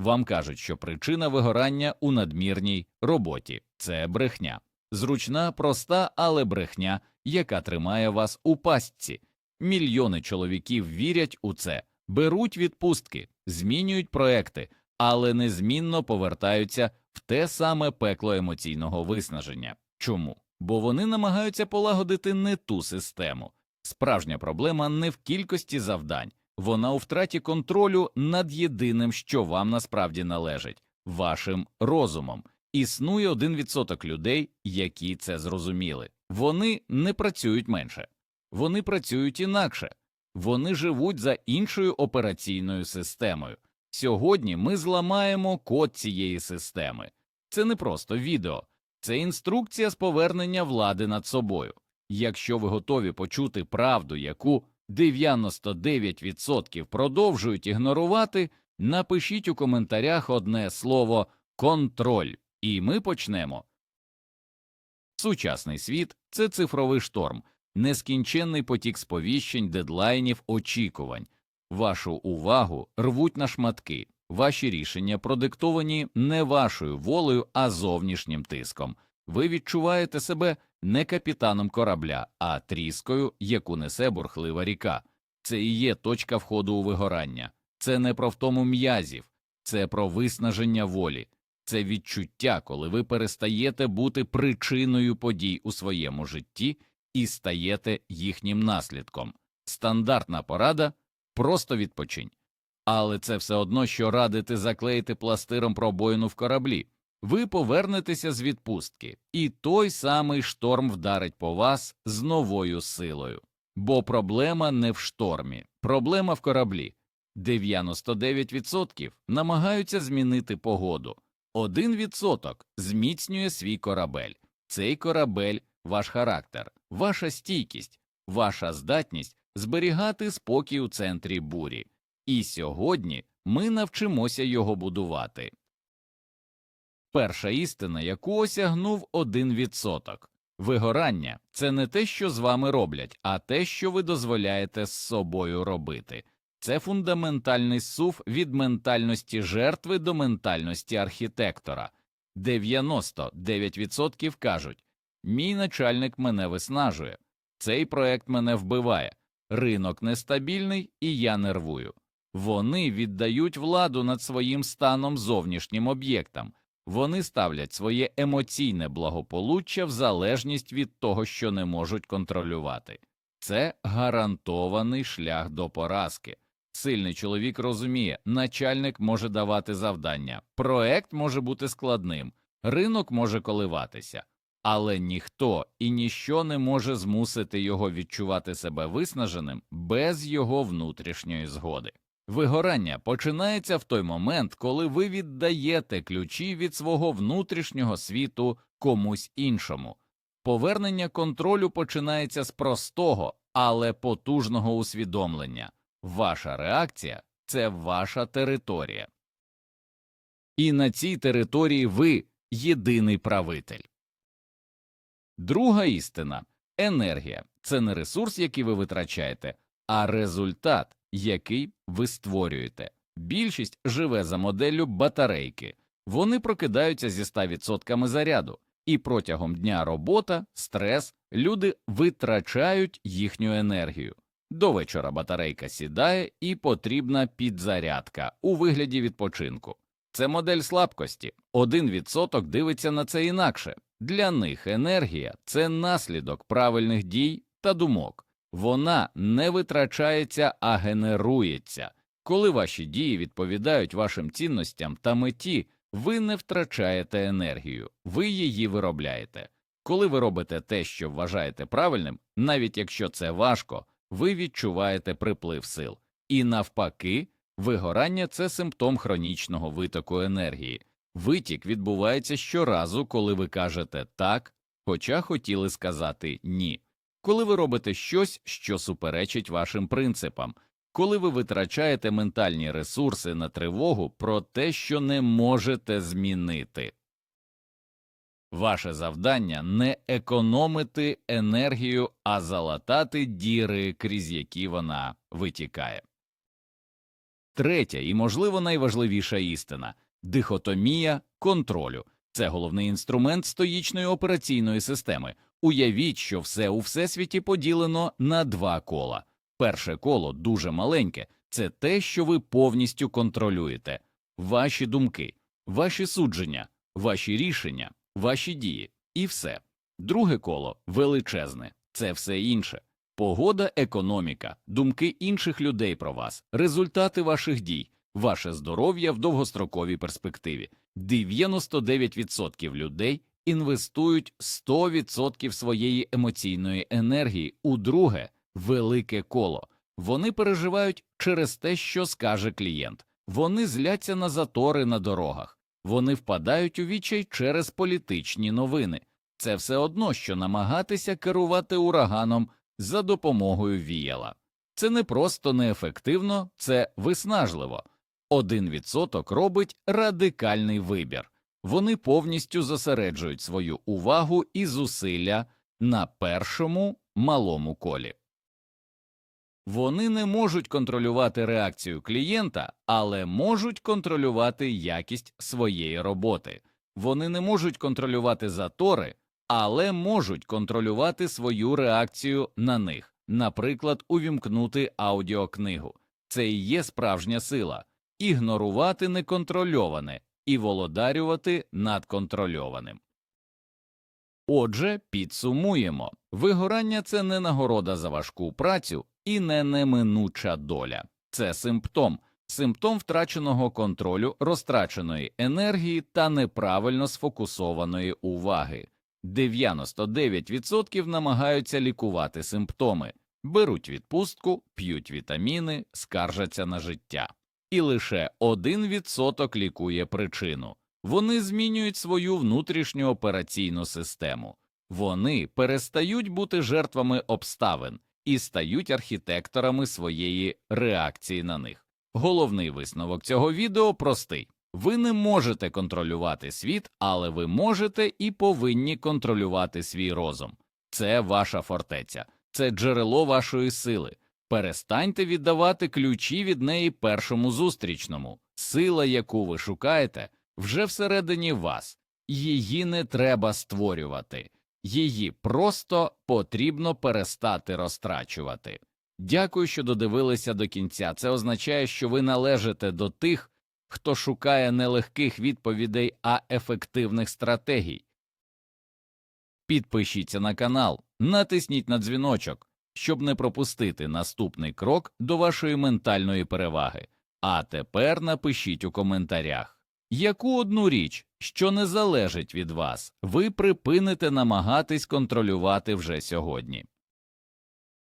Вам кажуть, що причина вигорання у надмірній роботі це брехня, зручна, проста, але брехня, яка тримає вас у пастці. Мільйони чоловіків вірять у це, беруть відпустки, змінюють проекти, але незмінно повертаються в те саме пекло емоційного виснаження. Чому? Бо вони намагаються полагодити не ту систему. Справжня проблема не в кількості завдань, вона у втраті контролю над єдиним, що вам насправді належить вашим розумом. Існує один відсоток людей, які це зрозуміли. Вони не працюють менше, вони працюють інакше, вони живуть за іншою операційною системою. Сьогодні ми зламаємо код цієї системи. Це не просто відео, це інструкція з повернення влади над собою. Якщо ви готові почути правду, яку 99% продовжують ігнорувати, напишіть у коментарях одне слово контроль, і ми почнемо. Сучасний світ це цифровий шторм, нескінченний потік сповіщень, дедлайнів, очікувань. Вашу увагу рвуть на шматки, ваші рішення продиктовані не вашою волею, а зовнішнім тиском. Ви відчуваєте себе не капітаном корабля, а тріскою, яку несе бурхлива ріка. Це і є точка входу у вигорання. Це не про втому м'язів, це про виснаження волі, це відчуття, коли ви перестаєте бути причиною подій у своєму житті і стаєте їхнім наслідком. Стандартна порада просто відпочинь. Але це все одно, що радити заклеїти пластиром пробоїну в кораблі. Ви повернетеся з відпустки, і той самий шторм вдарить по вас з новою силою. Бо проблема не в штормі, проблема в кораблі. 99% намагаються змінити погоду, 1% зміцнює свій корабель. Цей корабель ваш характер, ваша стійкість, ваша здатність зберігати спокій у центрі бурі. І сьогодні ми навчимося його будувати. Перша істина, яку осягнув один відсоток. Вигорання це не те, що з вами роблять, а те, що ви дозволяєте з собою робити. Це фундаментальний сув від ментальності жертви до ментальності архітектора. 99% кажуть мій начальник мене виснажує, цей проект мене вбиває, ринок нестабільний і я нервую. Вони віддають владу над своїм станом зовнішнім об'єктам. Вони ставлять своє емоційне благополуччя в залежність від того, що не можуть контролювати. Це гарантований шлях до поразки. Сильний чоловік розуміє, начальник може давати завдання, проект може бути складним, ринок може коливатися, але ніхто і ніщо не може змусити його відчувати себе виснаженим без його внутрішньої згоди. Вигорання починається в той момент, коли ви віддаєте ключі від свого внутрішнього світу комусь іншому. Повернення контролю починається з простого, але потужного усвідомлення ваша реакція це ваша територія. І на цій території ви єдиний правитель. Друга істина енергія це не ресурс, який ви витрачаєте, а результат який ви створюєте. Більшість живе за моделлю батарейки, вони прокидаються зі 100% заряду, і протягом дня робота, стрес, люди витрачають їхню енергію. До вечора батарейка сідає і потрібна підзарядка у вигляді відпочинку. Це модель слабкості. Один відсоток дивиться на це інакше. Для них енергія це наслідок правильних дій та думок. Вона не витрачається, а генерується. Коли ваші дії відповідають вашим цінностям та меті, ви не втрачаєте енергію, ви її виробляєте. Коли ви робите те, що вважаєте правильним, навіть якщо це важко, ви відчуваєте приплив сил. І навпаки, вигорання це симптом хронічного витоку енергії. Витік відбувається щоразу, коли ви кажете так, хоча хотіли сказати ні коли ви робите щось, що суперечить вашим принципам, коли ви витрачаєте ментальні ресурси на тривогу про те, що не можете змінити. Ваше завдання не економити енергію, а залатати діри, крізь які вона витікає. Третя і, можливо, найважливіша істина дихотомія контролю. Це головний інструмент стоїчної операційної системи. Уявіть, що все у всесвіті поділено на два кола. Перше коло дуже маленьке це те, що ви повністю контролюєте ваші думки, ваші судження, ваші рішення, ваші дії і все. Друге коло величезне це все інше. Погода, економіка, думки інших людей про вас, результати ваших дій, ваше здоров'я в довгостроковій перспективі. 99% людей інвестують 100% своєї емоційної енергії у друге велике коло. Вони переживають через те, що скаже клієнт. Вони зляться на затори на дорогах, вони впадають у відчай через політичні новини. Це все одно, що намагатися керувати ураганом за допомогою віяла. Це не просто неефективно, це виснажливо. Один відсоток робить радикальний вибір. Вони повністю зосереджують свою увагу і зусилля на першому малому колі. Вони не можуть контролювати реакцію клієнта, але можуть контролювати якість своєї роботи. Вони не можуть контролювати затори, але можуть контролювати свою реакцію на них, наприклад, увімкнути аудіокнигу. Це і є справжня сила ігнорувати неконтрольоване і володарювати над контрольованим. Отже, підсумуємо вигорання це не нагорода за важку працю і не неминуча доля, це симптом, симптом втраченого контролю, розтраченої енергії та неправильно сфокусованої уваги. 99% намагаються лікувати симптоми, беруть відпустку, п'ють вітаміни, скаржаться на життя. І лише 1% лікує причину. Вони змінюють свою внутрішню операційну систему. Вони перестають бути жертвами обставин і стають архітекторами своєї реакції на них. Головний висновок цього відео простий. Ви не можете контролювати світ, але ви можете і повинні контролювати свій розум. Це ваша фортеця, це джерело вашої сили. Перестаньте віддавати ключі від неї першому зустрічному. Сила, яку ви шукаєте, вже всередині вас. Її не треба створювати, її просто потрібно перестати розтрачувати. Дякую, що додивилися до кінця. Це означає, що ви належите до тих, хто шукає не легких відповідей, а ефективних стратегій. Підпишіться на канал, натисніть на дзвіночок, щоб не пропустити наступний крок до вашої ментальної переваги. А тепер напишіть у коментарях, яку одну річ, що не залежить від вас, ви припините намагатись контролювати вже сьогодні.